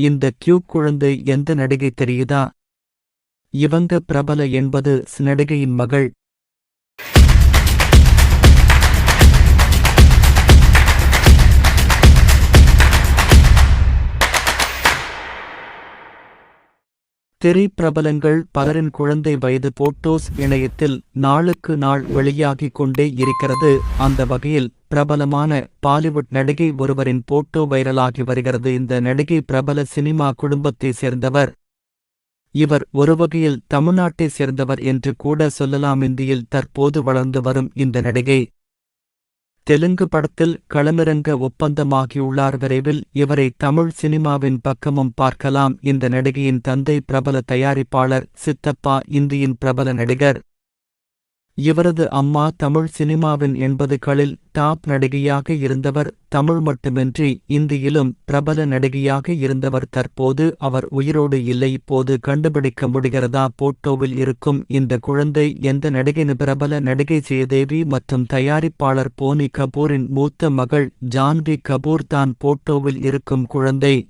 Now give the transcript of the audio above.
இந்த கியூட் குழந்தை எந்த நடிகை தெரியுதா? இவங்க பிரபல என்பது ஸ் நடிகையின் மகள் திரைப்பிரபலங்கள் பலரின் குழந்தை வயது போட்டோஸ் இணையத்தில் நாளுக்கு நாள் வெளியாகிக் கொண்டே இருக்கிறது. அந்த வகையில் பிரபலமான பாலிவுட் நடிகை ஒருவரின் போட்டோ வைரலாகி வருகிறது. இந்த நடிகை பிரபல சினிமா குடும்பத்தை சேர்ந்தவர். இவர் ஒரு வகையில் தமிழ்நாட்டை சேர்ந்தவர் என்று கூட சொல்லலாம். இந்தியில் தற்போது வளர்ந்து வரும் இந்த நடிகை. தெலுங்கு படத்தில் களமிறங்க ஒப்பந்தமாகியுள்ளார். விரைவில் இவரை தமிழ் சினிமாவின் பக்கமும் பார்க்கலாம். இந்த நடிகையின் தந்தை பிரபல தயாரிப்பாளர் சித்தப்பா இந்தியின் பிரபல நடிகர் இவரது அம்மா தமிழ் சினிமாவின் எண்பதுகளில் டாப் நடிகையாக இருந்தவர் தமிழ் மட்டுமின்றி இந்தியிலும் பிரபல நடிகையாக இருந்தவர் தற்போது அவர் உயிரோடு இல்லை. இப்போது கண்டுபிடிக்க முடிகிறதா? போட்டோவில் இருக்கும் இந்த குழந்தை எந்த நடிகையின் பிரபல நடிகை ஜெயதேவி மற்றும் தயாரிப்பாளர் போனி கபூரின் மூத்த மகள் ஜான்வி கபூர் தான் போட்டோவில் இருக்கும் குழந்தை.